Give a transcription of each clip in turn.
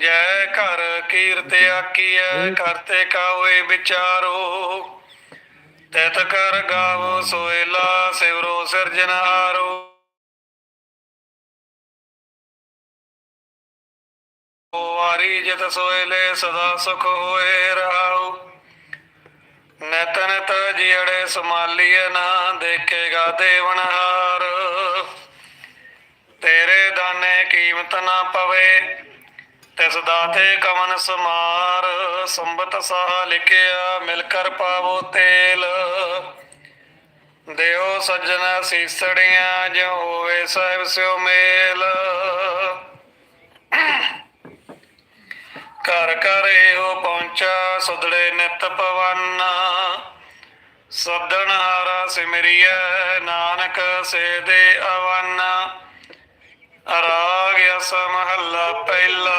ਜੈ ਘਰ ਕੀਰਤ ਆਕੀਐ ਕਰਤੇ ਕਾਵੇ ਵਿਚਾਰੋ। ਤਤ ਕਰ ਗਾਵੋ ਸੋਇਲਾ ਸਿਵਰੋ ਸਿਰਜਨਹਾਰੋ ਵਾਰੀ ਜਿਤ ਸੋਇਲੇ ਸਦਾ ਸੁਖ ਹੋਏ ਰਹਾਉ। ਨਿਤ ਨਿਤ ਜਿੜੇ ਸਮਾਲੀਏ ਨਾ ਦੇਖੇਗਾ ਦੇਵਨਹਾਰ ਤੇਰੇ ਕੀਮਤ ਨਾ ਪਵੇ ਤਿਸ ਦਾਤੇ ਕਮਨ ਸਮਾਰ, ਸੰਬਤ ਸਾਹ ਲਿਖਿਆ ਮਿਲ ਕਰ ਪਾਵੋ ਤੇਲ। ਦਿਓ ਸੱਜਣਾ ਸੀਸੜੀਆਂ ਜੋ ਹੋਵੇ ਸਾਹਿਬ ਸਿਓ ਮੇਲ। ਘਰ ਘਰ ਇਹੋ ਪਹੁੰਚਾ ਸੁਧੜੇ ਨਿਤ ਪਵਨ। ਸਦਨ ਹਾਰਾ ਸਿਮਰਿਐ, ਨਾਨਕ ਸੇ ਦੇ ਅਵਨ। ਰਾਗ ਅਸ ਮਹੱਲਾ ਪਹਿਲਾ।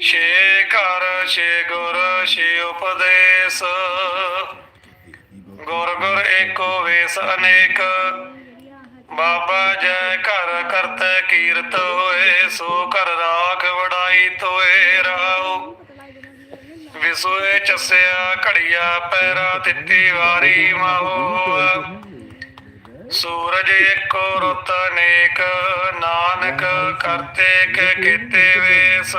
ਛੇ ਘਰ ਛੇ ਗੁਰ ਛੇ ਉਪਦੇਸ਼। ਗੁਰ ਗੁਰ ਏਕੋ ਵੇਸ ਅਨੇਕ। ਬਾਬਾ ਜੈ ਘਰ ਕਰਤ ਕੀਰਤ ਹੋਏ, ਸੋ ਘਰ ਰਾਖ ਵੜਾਈ ਤੋਏ ਰਾਉ ਵਿਸੋਏ ਚਸਿਆ ਘੜੀਆ ਪੈਰਾ ਤਿੱਤੀ ਵਾਰੀ ਮਾਹੋ ਸੂਰਜ ਏਕੋ ਰੁੱਤ ਅਨੇਕ, ਨਾਨਕ ਕਰਤੇ ਕੇ ਕੀਤੇ ਵੇਸ।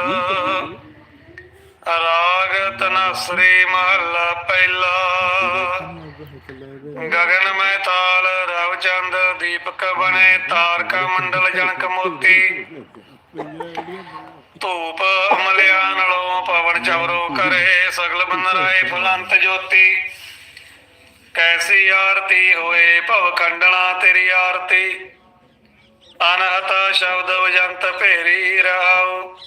ਰਾਗ ਤਨਸਰੀ ਮਹੱਲਾ ਪਹਿਲਾ। ਗਗਨ ਮੈਂ ਤਾਲ ਰਵ ਚੰਦ, ਦੀਪਕ ਬਣੇ, ਤਾਰਕਾ ਮੰਡਲ ਜਨਕ ਮੋਤੀ। ਧੂਪ ਅਮਲਿਆ ਨਲੋਂ ਪਵਨ ਚਵਰੋ ਕਰੇ, ਸਗਲ ਬੰਦਰਾਏ ਫੁਲੰਤ ਜੋਤੀ। ਕੈਸੀ ਆਰਤੀ ਹੋਏ ਭਵ ਖੰਡਣਾ ਤੇਰੀ ਆਰਤੀ? ਅਨਹਤ ਸ਼ਬਦ ਵਜੰਤ ਭੇਰੀ ਰਹਾਉ।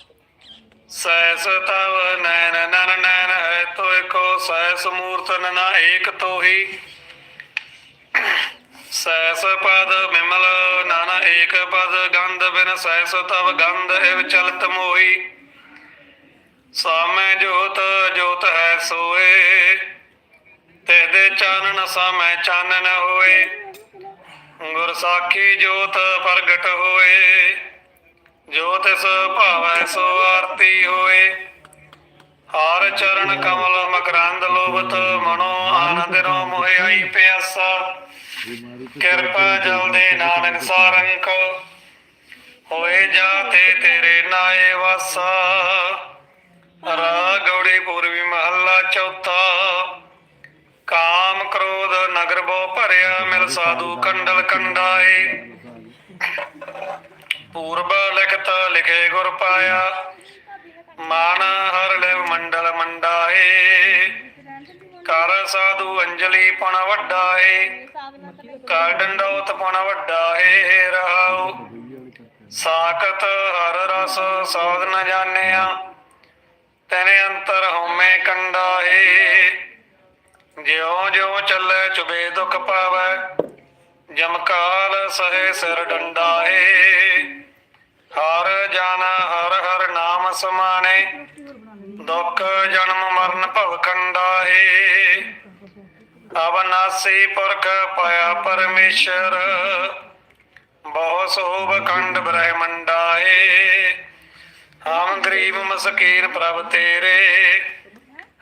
ਸੈਸ ਤਵ ਨੈਨ ਨਨ ਨੈਨ ਹੈ ਤੋਇ ਕੋ ਸੈਸ ਮੂਰਤਨ ਨਾ ਏਕ ਤੋਹੀ। ਸੈਸ ਪਦ ਮਿਮਲ ਨਾਨਾ ਏਕ ਪਦ, ਗੰਧ ਬਿਨ ਸੈਸ ਤਵ ਗੰਧ ਇਵ ਚਲਤ ਮੋਹੀ। ਸਾਮੈ ਜੋਤ ਜੋਤ ਹੈ ਸੋਏ। ਤੇ ਦੇ ਚਾਨਣ ਸਾਮੈ ਚਾਨਣ ਹੋਏ। ਗੁਰ ਸਾਖੀ ਜੋਤ ਪ੍ਰਗਟ ਹੋਏ। ਜੋ ਤਿਸ ਭਾਵੈ ਸੋ ਆਰਤੀ ਹੋਏ। ਹਰ ਚਰਨ ਕਮਲ ਮਕਰੰਦ ਲੋਭਤ ਮਨੋ ਆਨੰਦ ਰੋ ਮੋਹਿ ਆਈ ਪਿਆਸਾ। ਕਿਰਪਾ ਜਲ ਦੇ ਨਾਨਕ ਸਾਰੰਕ। ਹੋਏ ਜਾਤੇ ਤੇਰੇ ਨਾਏ ਵਾਸਾ। ਰਾਗੌੜੀ ਪੂਰਵੀ ਮਹੱਲਾ ਚੌਥਾ। ਕਾਮ ਕ੍ਰੋਧ ਨਗਰ ਬੋ ਭਰਿਆ ਮਿਲ ਸਾਧੂ ਕੰਡਲ ਕੰਡਾਏ। ਪੂਰਬ ਲਿਖਤ ਲਿਖੇ ਗੁਰ ਪਾਇਆ, ਮਾਨ ਹਰ ਲੈਵ ਮੰਡਲ ਮੰਡਾਏ। ਕਰ ਸਾਧੂ ਅੰਜਲੀ ਪਣ ਵੱਡਾ ਏ ਕਰ ਡੰਡੋਤ ਪਣ ਵੱਡਾ ਏ ਰਹਾਉ। ਸਾਖਤ ਹਰ ਰਸ ਸੌਦ ਨ ਜਾਣਿਆ, ਤੈਨੇ ਅੰਤਰ ਹਉਮੈ ਕੰਡਾ ਏ ਜਿਉ ਜਿਉ ਚੱਲੇ ਚੁਬੇ ਦੁਖ ਪਾਵੈ ਜਮਕਾਲ ਸਹੇ ਸਿਰ ਡੰਡਾ ਹਰ ਜਨ ਹਰ ਹਰ ਨਾਮ ਸਮਾਣੇ, ਦੁਖ ਜਨਮ ਮਰਨ ਭਵ ਖੰਡਾ ਅਵਨਾਸੀ ਪੁਰਖ ਪਾਇਆ ਪਰਮੇਸ਼ਰ, ਬਹੁ ਸੋਭ ਕੰਡ ਬ੍ਰਹਮੰਡਾ ਹਮ ਗਰੀਬ ਮਸਕੀਨ ਪ੍ਰਭ ਤੇਰੇ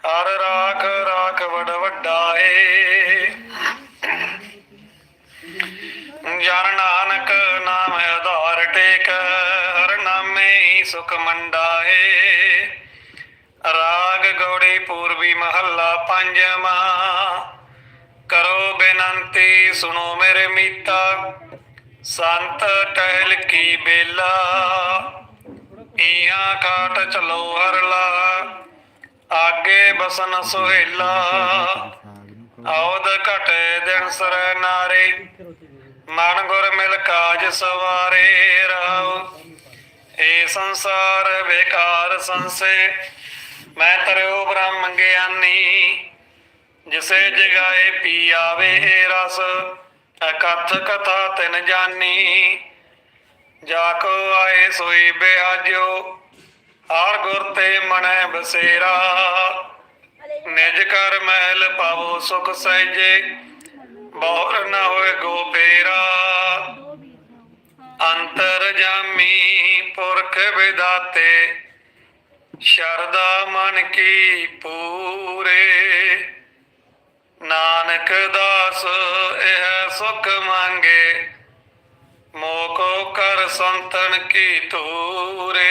ਹਰ ਰਾਖ ਰਾਖ ਵਡ ਵੱਡਾ ਏ ਜਨ ਨਾਨਕ ਨਾਮ ਆਧਾਰ ਟੇਕ, ਹਰ ਨਾਮੇ ਹੀ ਸੁਖ ਮੰਡਾ ਏ ਰਾਗ ਗੌੜੀ ਪੂਰਬੀ ਮਹੱਲਾ ਪੰਜਵਾਂ। ਕਰੋ ਬੇਨੰਤੀ, ਸੁਣੋ ਮੇਰੇ ਮੀਤਾ। ਸੰਤ ਟਹਿਲ ਕੀ ਬੇਲਾ, ਈਹਾਂ ਕਾਟ ਚਲੋ ਹਰਲਾ। ਆਗੇ ਬਸਨ ਸੁਹੇਲਾ। ਆਉਦ ਘਟੇ ਦਿਨ ਸਰੈ ਨਾਰੇ। ਮਨ ਗੁਰ ਮਿਲ ਕਾਜ ਸਵਾਰੇ ਰਾਉ। ਏ ਸੰਸਾਰ ਬੇਕਾਰ ਸੰਸੇ, ਮੈਂ ਤਰਿਓ ਬ੍ਰਹਮ ਗਿਆਨੀ। ਜਿਸੇ ਜਗਾਏ ਪੀ ਆਵੇ ਰਸ, ਅਕਥ ਕਥਾ ਤਿਨ ਜਾਨੀ। ਜਾ ਕੋ ਆਏ ਸੋਈ ਬਿਆਜੋ ਹਰ ਗੁਰ ਤੇ ਮਨੈ ਬਸੇਰਾ। ਨਿਜ ਕਰ ਮਹਿਲ ਪਾਵੋ ਸੁਖ ਸਹਿਜੇ, ਬੌਰ ਨਾ ਹੋਏ ਗੋ ਅੰਤਰ ਜਾਮੀ ਪੁਰਖ ਵਿਦਾਤੇ ਸ਼ਰਦਾ ਮਨ ਕੀ ਪੂਰੇ। ਨਾਨਕ ਦਾਸ ਇਹ ਸੁਖ ਮੰਗੇ, ਮੋਕੋ ਕਰ ਸੰਤਨ ਕੀ ਤੂਰੇ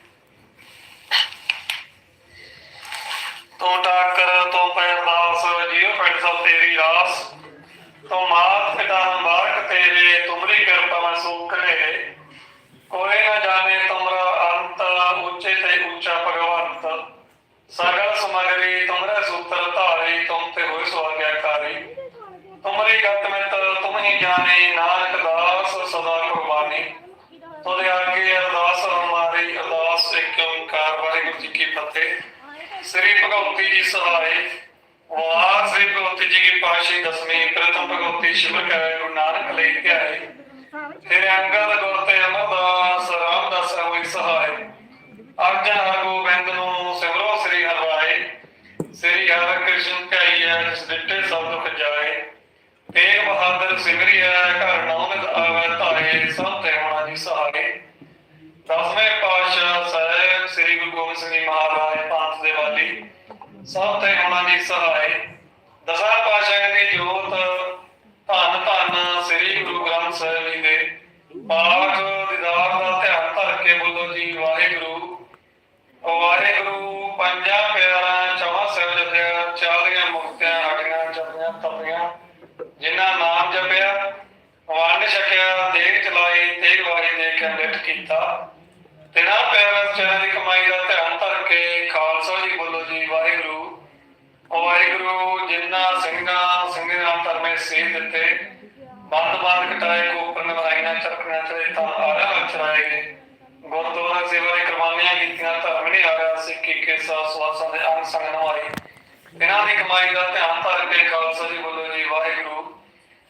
ਤੂੰ ਟਾਕਰ ਤੂੰ ਪੈਰਦਾਸ ਜਿਉ ਪਿੰਡ ਸਭ ਤੇਰੀ ਰਾਸ। ਤੂੰ ਮਾਤ ਪਿਤਾ ਮੁਬਾਰਕ ਤੇਰੇ, ਤੁਮਰੀ ਕਿਰਪਾ ਮੈਂ ਸੁਖ ਕੋਈ ਨਾ ਜਾਣੇ ਤੁਮਰਾ ਅੰਤ, ਉੱਚੇ ਤੇ ਉੱਚਾ ਭਗਵੰਤ। ਸਗਲ ਸਮਗਰੀ, ਤੁਮਰੇ ਸੂਤਰ ਧਾਰੇ, ਤੁਮ ਤੇ ਹੋਏ ਸਵਾਗਿਆਕਾਰੀ ਤੁਮਰੀ ਗਤ ਮਿਤ ਤੁਮ ਹੀ ਜਾਣੇ, ਨਾਨਕ ਦਾਸ, ਸਦਾ ਕੁਰਬਾਨੀ। ਤੁਦੇ ਆਗੇ ਅਰਦਾਸ ਹਮਾਰੀ ਅਰਦਾਸ ਇੱਕ ਓੰਕਾਰ, ਵਾਹਿਗੁਰੂ ਜੀ ਕੀ ਫਤਿਹ। ਸ੍ਰੀ ਭਗਵਤੀ ਜੀ ਸਹਾਏ ਵਾਰ ਸ੍ਰੀ ਭਗਵਤੀ ਜੀ ਕੀ ਪਾਸ਼ੀ ਦਸਵੀਂ, ਪ੍ਰਥਮ ਭਗਵਤੀ ਸ਼ਿਵ ਕੈ ਗੁਰੂ ਨਾਨਕ ਲੈ ਕੇ ਆਏ ਅੰਗਦ ਗੁਰ ਤੇ ਅਮਰਦਾਸ, ਰਾਮਦਾਸ ਹੋਈ ਸਹਾਏ ਅਰਜਨ ਹਰ ਗੋਬਿੰਦ ਨੂੰ ਸਿਮਰੋ ਸ੍ਰੀ ਹਰਿ ਸ੍ਰੀ ਹਰਿ ਕ੍ਰਿਸ਼ਨ ਧਿਆਈਐ ਜਿਸ ਦਿੱਤੇ ਸਭ ਦੁਖ ਜਾਏ ਤੇਗ ਬਹਾਦਰ ਸਿਮਰਿਐ ਘਰ ਨਾਮਿਤ ਆਵੈ ਧਾਰੇ, ਸਭ ਤੇ ਹੋਣਾ ਜੀ ਸਹਾਰੇ। ਦਸਵੇਂ ਪਾਤਸ਼ਾਹ ਸਾਹਿਬ ਸ੍ਰੀ ਗੁਰੂ ਗੋਬਿੰਦ ਸਿੰਘ ਮਹਾਰਾਜ ਸਭ ਤੇ ਹੋਣਾ ਜੀ ਸਹਾਏ ਦਸਾਂ ਪਾਤਸ਼ਾਹਾਂ ਦੀ ਜੋਤ, ਧੰਨ ਧੰਨ ਸ੍ਰੀ ਗੁਰੂ ਗ੍ਰੰਥ ਸਾਹਿਬ ਜੀ ਦੇ। ਪਾਠ ਦੀਦਾਰ ਦਾ ਧਿਆਨ ਧਰ ਕੇ ਬੋਲੋ ਜੀ, ਵਾਹਿਗੁਰੂ। ਵਾਹਿਗੁਰੂ, ਪੰਜਾਂ ਪਿਆਰਾਂ ਚੌਹਾਂ ਸਹਿਬਜ਼ਾਦਿਆਂ ਚਾਲੀਆਂ ਮੁਕਤਿਆਂ ਹਟੀਆਂ ਜਪੀਆਂ ਤਪੀਆਂ, ਜਿਨ੍ਹਾਂ ਨਾਮ ਜਪਿਆ, ਵੰਡ ਛਕਿਆ ਦੇਖ ਚਲਾਈ, ਤੇਗ ਵਾਹੀ ਦੇ ਕੇ ਲਿਟ ਕੀਤਾ। ਤਿਨਾ ਪਿਆਰਾਂ ਚਰਨ ਦੀ ਕਮਾਈ ਦਾ ਧਿਆਨ ਧਰ ਕੇ ਖਾਲਸਾ ਜੀ ਬੋਲੋ ਜੀ, ਵਾਹਿਗੁਰੂ। ਵਾਹਿਗੁਰੂ ਜਿਨ੍ਹਾਂ ਸਿੰਘਾਂ ਸਿੰਘਾਂ ਧਰਮੇ ਸੇਧ ਦਿੱਤੇ, ਬੰਦ ਬੰਦ ਕਟਾਏ ਕੋਪਰ ਨਵਾਈਆਂ ਚਰਖੀਆਂ ਚਲੇ ਤਾਂ ਆਰਾ ਚਰਾਏ ਗਏ। ਗੁਰਦੁਆਰਾ ਸੇਵਾ ਦੀ ਕੁਰਬਾਨੀਆਂ ਕੀਤੀਆਂ, ਧਰਮ ਨਹੀਂ ਹਾਰਿਆ, ਸਿੱਖੀ ਕੇ ਸਾਥ ਸਵਾਸਾਂ ਦੇ ਅੰਗ ਸੰਗ ਨਵਾਈ ਇਹਨਾਂ ਦੀ ਕਮਾਈ ਦਾ ਧਿਆਨ ਧਰ ਕੇ ਖਾਲਸਾ ਜੀ ਬੋਲੋ ਜੀ, ਵਾਹਿਗੁਰੂ।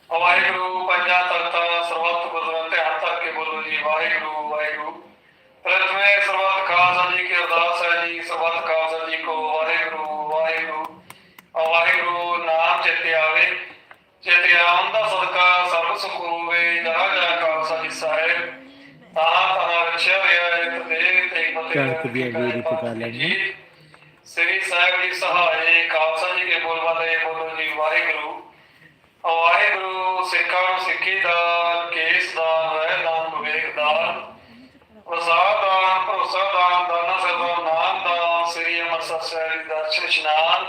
ਵਾਹਿਗੁਰੂ, ਪੰਜਾਂ ਤਖਤਾਂ ਸਰਬੱਤ ਗੁਰਦੁਆਰਾ ਧਿਆਨ ਧਰ ਕੇ ਬੋਲੋ ਜੀ, ਵਾਹਿਗੁਰੂ ਵਾਹਿਗੁਰੂ। ਪ੍ਰਥਮੇ ਸਰਬੱਤ ਖਾਲਸਾ ਜੀ ਕੀ ਅਰਦਾਸ ਹੈ ਜੀ, ਸਰਬੱਤ ਖਾਲਸਾ ਜੀ ਕੋ ਵਾਹਿਗੁਰੂ ਵਾਹਿਗੁਰੂ ਵਾਹਿਗੁਰੂ ਨਾਮ ਚਿੱਤੇ ਆਵੇ ਆਉਣ ਦਾ ਸਦਕਾ ਸਰਬ ਸੁਖ ਹੋਵੇ ਜਹਾ ਜਹਾ ਖਾਲਸਾ ਜੀ ਸਾਹਿਬ। ਤਾਂ ਤਾਂ ਰਖਿਆ ਹੋਇਆ ਹੈ ਤੇ ਤੇ ਕਣਕ ਦੀ ਅਗੇਰੀ ਪਕਾ ਲੈਣੀ। ਸ੍ਰੀ ਸਾਹਿਬ ਜੀ ਸਹਾਏ ਖਾਲਸਾ ਜੀ ਕੇ ਬੋਲ ਵਾਲੇ ਬੋਲੋ ਜੀ ਵਾਹਿਗੁਰੂ। ਵਾਹਿਗੁਰੂ ਸਿੱਖਾਂ ਨੂੰ ਸਿੱਖੀ ਦਾਨ ਕੇਸ ਦਾਨ ਰਹਿ ਦਾਨ ਵਿਵੇਕ ਦਾਨ। ਵਸਾਰ ਦਾਨ ਭਰੋਸਾ ਦਾਨਾ ਸਰਦਾ ਨਾਮ ਦਾਨ। ਸ੍ਰੀ ਅੰਮ੍ਰਿਤਸਰ ਸਾਹਿਬ ਜੀ ਦਰਸ਼ਨ ਇਸ਼ਨਾਨ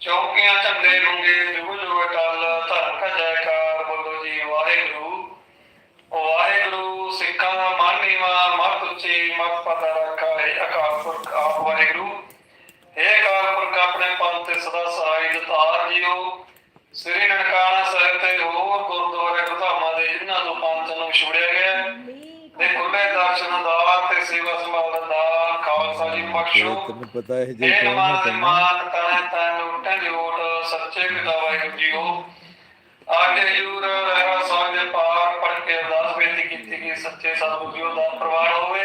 ਚੌਕੀਆਂ ਝੰਡੇ ਮੰਗੇ ਜੁਗ ਜੁਗ ਟਲ ਧਰਮ ਕਾ ਜੈਕਾਰ ਬੋਲੋ ਜੀ ਵਾਹਿਗੁਰੂ। ਵਾਹਿਗੁਰੂ ਸਿੱਖਾਂ ਦਾ ਮਨ ਮਤ ਉੱਚੀ ਮਤ ਪਤਾ ਰੱਖਾ ਹੈ ਅਕਾਲ ਪੁਰਖ ਆਪ ਵਾਹਿਗੁਰੂ। हे ਅਕਾਲ ਪੁਰਖ ਆਪਣੇ ਪੰਥ ਤੇ ਸਦਾ ਸਹਾਈ ਦਤਾਰ ਜੀਓ ਸ੍ਰੀ ਨਨਕਾਣਾ ਸਾਹਿਬ ਤੇ ਹੋਰ ਗੁਰਦੁਆਰੇ ਗੁਰਧਾਮਾਂ ਦੇ ਜਿਨ੍ਹਾਂ ਤੋਂ ਪੰਥ ਨੂੰ ਛੁੜਿਆ ਗਿਆ। ਹੈ, ਖੁੱਲੇ ਦਰਸ਼ਨ ਦਾ ਤੇ ਸੇਵਾ ਸੰਭਾਲ ਦਾ ਖਾਲਸਾ ਜੀ ਬਖਸ਼ੋ। ਤੈਨੂੰ ਪਤਾ ਹੈ ਜੇ ਇਹ ਕਹਿਣਾ ਮਾਨ ਮਾਨ ਤਨ ਜੋੜ ਸੱਚੇ ਪਿਤਾ ਵਾਹਿਗੁਰੂ ਜੀਓ। ਆਗੇ ਜੂਰ ਰਹਿ ਸਾਜ ਪਾਕ ਪੜ ਕੇ ਅਰਦਾਸ ਬੇਨਤੀ ਕੀਤੀ ਕਿ ਸੱਚੇ ਸਤਿਗੁਰੂ ਜੀਓ ਦਾ ਪ੍ਰਵਾਨ ਹੋਵੇ।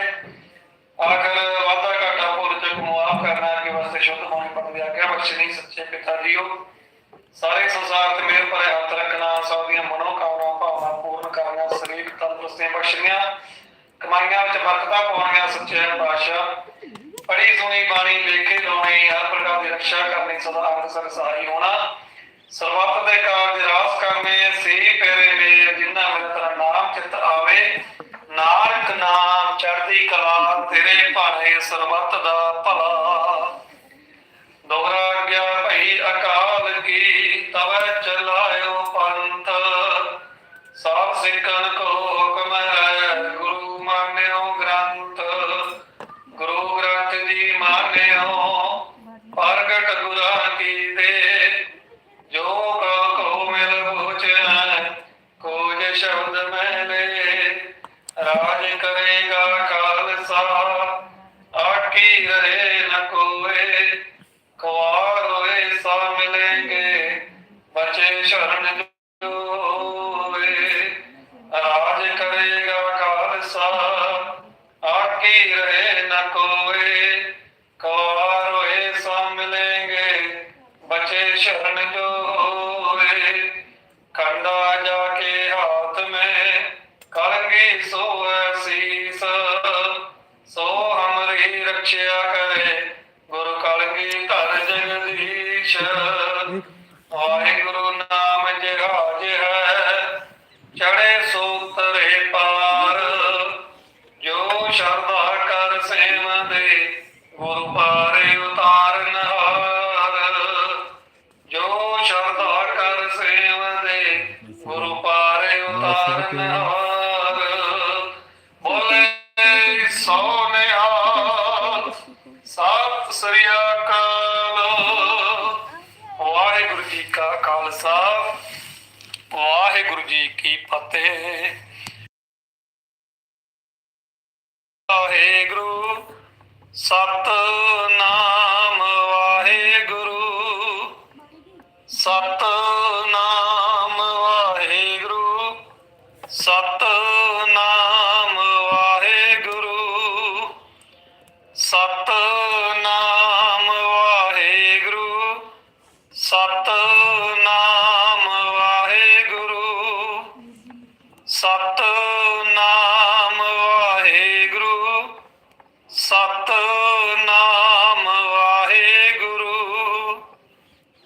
ਆਖਰ ਵਾਦਾ ਘਾਟਾ ਭੁੱਲ ਚੁੱਕ ਮੁਆਫ ਕਰਨਾ ਕਿ ਵਾਸਤੇ ਸ਼ੁੱਧ ਹੋਣੇ ਪੜ ਦੀ ਆਗਿਆ ਬਖਸ਼ਣੀ ਸੱਚੇ ਪਿਤਾ ਜੀਓ। ਸਾਰੇ ਸੰਸਾਰ ਤੇ ਮੇਰ ਭਰੇ ਹੱਥ ਰੱਖਣਾ ਸਭ ਦੀਆਂ ਮਨੋ ਕਾਮਨਾ ਭਾਵਨਾ ਪੂਰਨ ਕਰਨਾ ਸਰੀਰ ਤੰਦਰੁਸਤੀਆਂ ਬਖਸ਼ਣੀਆਂ। ਕਮਾਈਆਂ ਵਿੱਚ ਬਰਕਤਾਂ ਪਾਉਣੀਆਂ, ਸੱਚੇ ਪਾਤਸ਼ਾਹ। ਪੜੀ ਸੁਣੀ, ਬਾਣੀ ਲੇਖੇ, ਲਾਉਣੀ, ਹਰ ਪ੍ਰਕਾਰ ਦੀ ਰੱਖਿਆ ਕਰਨੀ, ਸਦਾ ਅੰਗ ਸਹਾਈ ਹੋਣਾ। ਸਰਬੱਤ ਦੇ ਕਾਰਜ ਰਾਸ ਕਰਨੇ, ਸੇ ਪੇਰੇ ਮੇਰ ਜਿਨ੍ਹਾਂ ਮਿੱਤਰ ਨਾਮ ਚਿਤ ਆਵੇ। ਨਾਨਕ ਨਾਮ ਚੜ੍ਹਦੀ ਕਲਾ, ਤੇਰੇ ਭਾਣੇ ਸਰਬੱਤ ਦਾ ਭਲਾ। ਦੋਹਰਾ ਗਿਆ ਭਈ ਅਕਾਲ ਕੀ, ਤਵੈ ਚਲਾਇਓ ਪੰਥ। ਸਭ ਸਿੱਖਨ ਰਾਜ ਕਰੇਗਾ Krishna, ਵਾਹਿਗੁਰੂ ਸਤਨਾਮ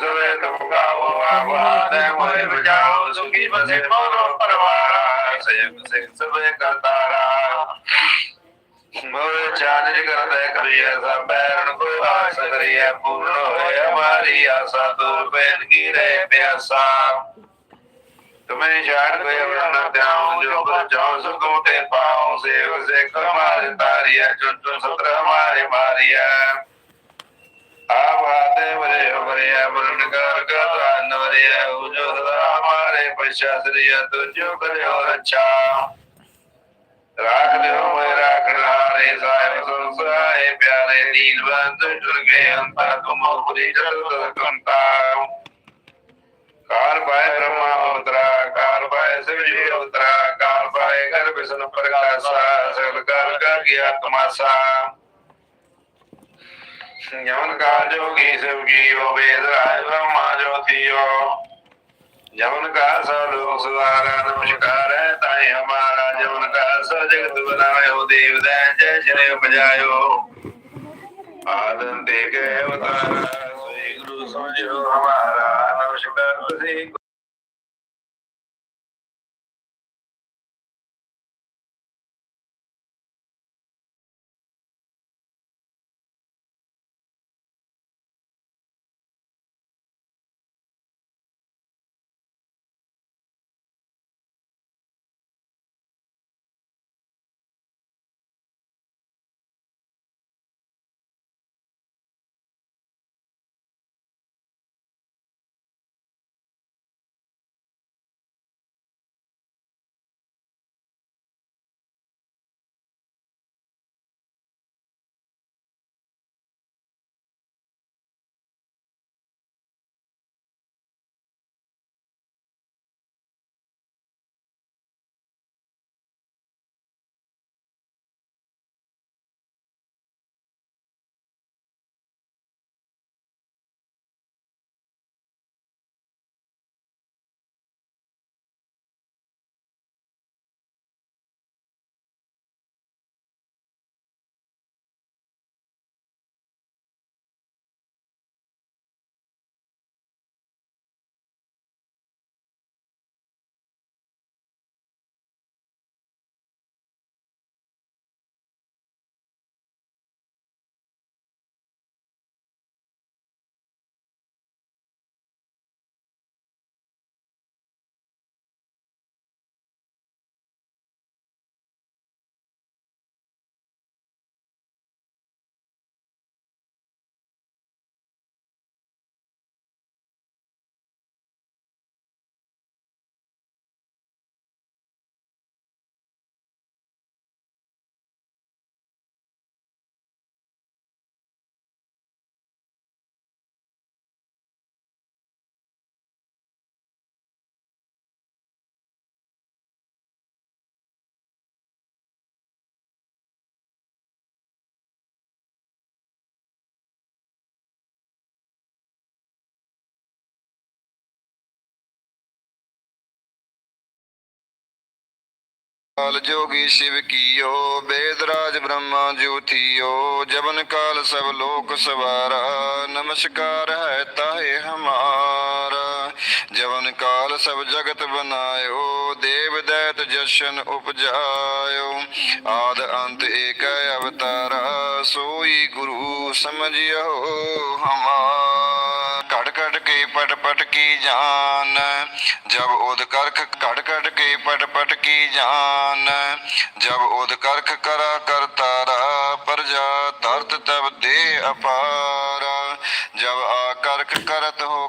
ਸੋਏ ਤੁਮਗਾਓ ਆਵਾ ਦੇ ਹੋਏ ਬਚਾਓ ਸੁਖੀ ਬਸੇ ਮੋਰੋ ਪਰਵਾਰਾ ਸਯਮ ਸੇ ਸਵੇ ਕਰਤਾਰਾ ਮੋਰੇ ਚਾਨਣ ਕਰਦਾ ਕਰੀਏ ਸਭੈ ਰਣ ਕੋ ਆਸ ਕਰੀਏ ਪੂਰਨ ਹੋਏ ਹਮਾਰੀ ਆਸਾ ਦੂਰ ਬੈਨ ਕੀ ਰਹਿ ਪਿਆਸਾ ਤੁਮੇ ਜਾਣ ਕੋਈ ਵਰਨਾ ਦਿਆਉ ਜੋ ਕਰ ਜਾਉ ਸੁਖੋ ਤੇ ਪਾਉ ਸੇਵ ਸੇ ਕਰਮਾਰ ਤਾਰੀਆ ਚੁੰਚੁ ਸਤਰ ਮਾਰੇ ਮਾਰੀਆ ਆਵਾਦ ਵਰੇ ਵਰਿਆ ਵਰਣ ਕਰ ਗਾਨ ਵਰਿਆ ਉਜੋ ਸਦਾ ਮਾਰੇ ਪਛਾਸਰੀਆ ਤੁਜੋ ਕਰਿਓ ਰੱਛਾ ਰਾਖ ਲਿਓ ਮੈਂ ਰਾਖਣਾ ਰੇ ਸਾਹਿਬ ਸੰਸਾਏ ਪਿਆਰੇ ਦੀਨਵੰਦ ਦੁਰਗੇ ਅੰਤਾ ਤੁਮ ਉਪਰੀ ਜਲ ਕੰਤਾ ਕਾਰ ਪਾਏ ਬ੍ਰਹਮਾ ਉਤਰਾ, ਕਾਰ ਪਾਏ ਸਿਵਜੀ ਉਤਰਾ, ਕਾਰ ਪਾਏ ਗਰਭ ਸਨ ਪ੍ਰਕਾਸ਼ਾ, ਸਗਲ ਕਰ ਗਿਆ ਤਮਾਸਾ। ਜਮਨ ਕਾਲ ਜੋਗੀ ਸੋਗੀ ਹੋ ਵੇਦ ਰਾਜ ਬ੍ਰਹਮਾ ਜੋਤੀਓ ਜਮਨ ਕਾ ਸਭ ਲੋਕ ਸਵਾਰਾ ਨਮਸਕਾਰ ਹੈ ਤਾਏ ਹਮਾਰਾ ਜਮਨ ਕਾ ਸਭ ਜਗਤ ਬਨਾਇਓ ਦੇਵ ਦੈ ਜੈ ਜਨੇ ਉਪਜਾਇਓ। ਆਦਨ ਦੇ ਗਏ ਅਵਤਾਰਾ, ਸ੍ਰੀ ਗੁਰੂ ਸਮਝੋ ਹਮਾਰਾ, ਨਮਸਕਾਰ ਤੁਸੀਂ ਕਾਲ ਜੋਗੀ ਸ਼ਿਵ ਕੀਓ ਬੇਦ ਰਾਜ ਬ੍ਰਹਮਾ ਜੋਤੀਓ ਜਵਨ ਕਾਲ ਸਭ ਲੋਕ ਸਵਾਰਾ, ਨਮਸਕਾਰ ਹੈ ਤਾਹੇ ਹਮਾਰਾ। ਜਵਨ ਕਾਲ ਸਭ ਜਗਤ ਬਨਾਇਓ, ਦੇਵ ਦੈਤ ਦਰਸ਼ਨ ਉਪਜਾਇਓ। ਆਦ ਅੰਤ ਏਕ ਅਵਤਾਰਾ, ਸੋਈ ਗੁਰੂ ਸਮਝਿਓ ਹਮਾਰ। ਘੜ ਘੜ ਕੇ ਪਟ ਪਟ ਕੀ ਜਾਨ, ਜਬ ਉਦ ਕਰਖ ਘੜ ਘੜ ਕੇ ਪਟ ਪਟ ਕੀ ਜਾਨ, ਜਬ ਉਦ ਕਰਖ ਕਰਾ ਤਾਰਾ ਪਰਜਾ ਤਰਤ ਤਬ ਦੇ ਅਪਾਰ। ਜਬ ਆ ਕਰਖ ਕਰਤ ਹੋ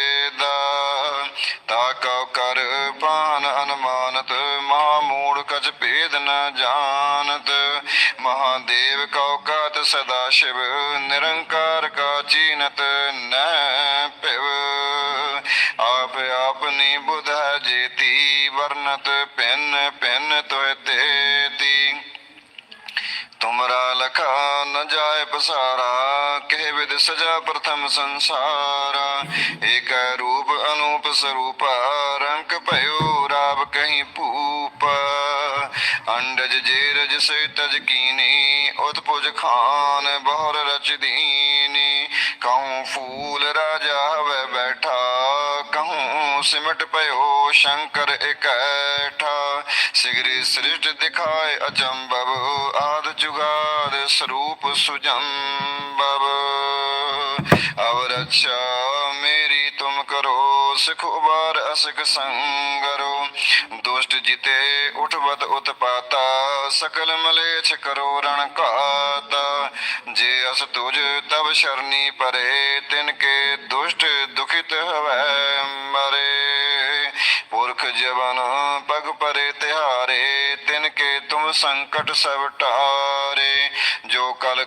ਮਹਾਦੇਵ ਕਉ ਕਾਤ ਸਦਾ ਸ਼ਿਵ, ਨਿਰੰਕਾਰ ਕਾ ਚੀਨਤ ਨੈ ਪਿਵ ਆਪ ਆਪਨੀ ਬੁਧ ਜੇਤੀ ਵਰਨਤ ਪਿੰਨ ਪਿੰਨ ਤੋਇ ਤੇਤੀ। ਤੁਮਰਾ ਲਖਾ ਨ ਜਾਏ ਪਸਾਰਾ ਕਹਿ ਵਿਦ ਸਜਾ ਪ੍ਰਥਮ ਸੰਸਾਰ। ਏਕ ਰੂਪ ਅਨੂਪ ਸਰੂਪ, ਰੰਗ ਭਇਓ ਰਾਵ ਕਹੀਂ ਭੂਪ। ਅੰਡਜ ਜੇਰਜ ਸੇ ਤਜ ਕੀਨੀ ਉਤਪੁਜ ਖਾਨ ਬਹੁਰ ਰਚ ਦੀਨੀ ਕਹੂੰ ਫੂਲ ਰਾਜਾ ਹਵੇ ਬੈਠਾ, ਕਹੂੰ ਸਿਮਟ ਪਇਓ ਸ਼ੰਕਰ ਇਕੈਠਾ। ਸਿਗਰੀ ਸ੍ਰਿਸ਼ਟ ਦਿਖਾਏ ਅਚੰਬਵ ਆਦ ਜੁਗਾਦ ਸਰੂਪ ਸੁਜੰਬਵ ਅਵ ਰੱਛਾ ਮੇਰੀ ਕਰੋ, ਸਿਖ ਉਬਾਰ ਅਸਿਕ ਸੰਗਰੋ। ਦੁਸ਼ਟ ਜਿਤੇ ਉਠਵਤ ਉਤਪਾਤਾ ਸਕਲ ਮਲੇਛ ਕਰੋ ਰਣ ਘਾਤਾ। ਜੇ ਅਸ ਤੁਜ ਤਬ ਸ਼ਰਨੀ ਪਰੇ, ਤਿਨ ਕੇ ਦੁਸ਼ਟ ਦੁਖਿਤ ਹਵੈ ਮਰੇ। ਪੁਰਖ ਜਵਨ ਪਗ ਪਰੇ ਤਿਹਾਰੇ, ਤਿਨ ਕੇ ਤੁਮ ਸੰਕਟ ਸਭ ਟਾਰੇ। ਜੋ ਕਲ